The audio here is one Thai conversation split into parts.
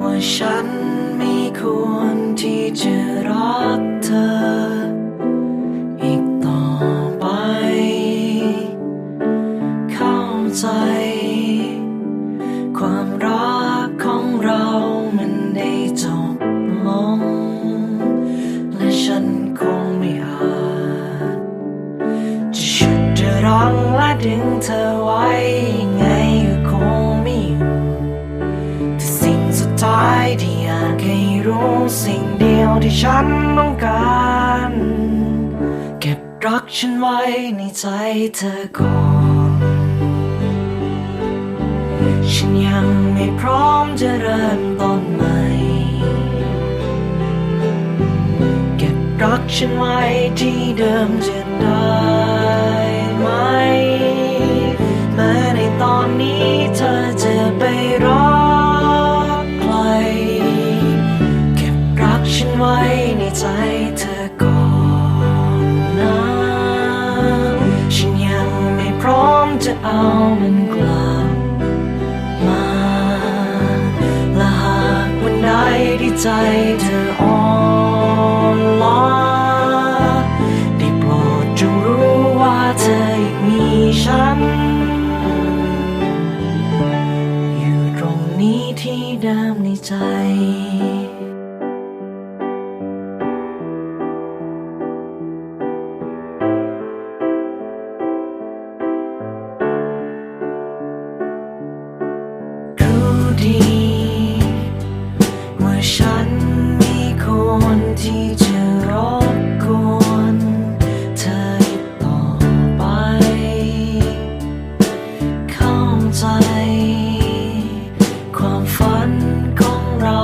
ว่าฉันไม่ควรที่จะรักเธอ อีกต่อไป เข้าใจ ความรักของเรามันได้จบลง และฉันคงไม่อาจ จะชุดจะรั้งและดึงเธอไว้ยังไง ที่อยากให้รู้สิ่งเดียวที่ฉันต้องการ เก็บรักฉันไว้ในใจเธอก่อน ฉันยังไม่พร้อมจะเริ่มต้นใหม่ เก็บรักฉันไว้ที่เดิมจะได้ จะเอามันกลับมาและหากวันใดที่ใจเธออ่อนล้าได้โปรดจงรู้ว่าเธอยังมีฉัน อยู่ตรงนี้ที่เดิมในใจ ดีว่าฉันม่ควรที่จะรบกวนเธออีกต่อไป เข้าใจ ความฝันของเรา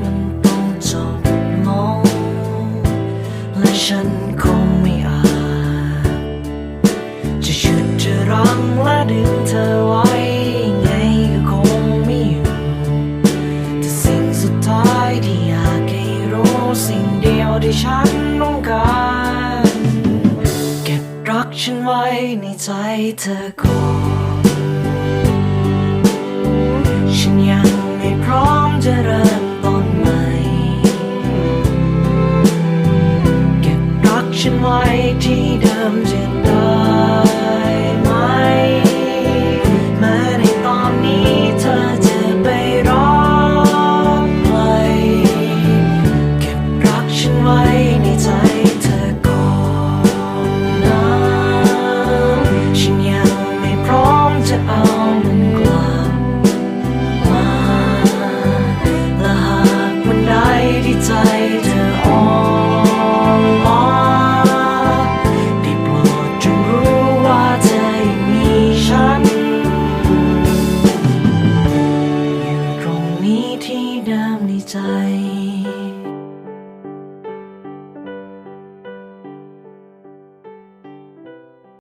มันต้องจบลงและฉันคงไม่อาจจะชุดจะรั้งและดึงเธอ ฉันต้องการ เก็บรักฉันไว้ในใจเธอก่อนฉันยังไม่พร้อมจะเริ่มต้นใหม่ เก็บรักฉันไว้ที่เดิมจะได้ไหมแม้ในตอนนี้เธอ い。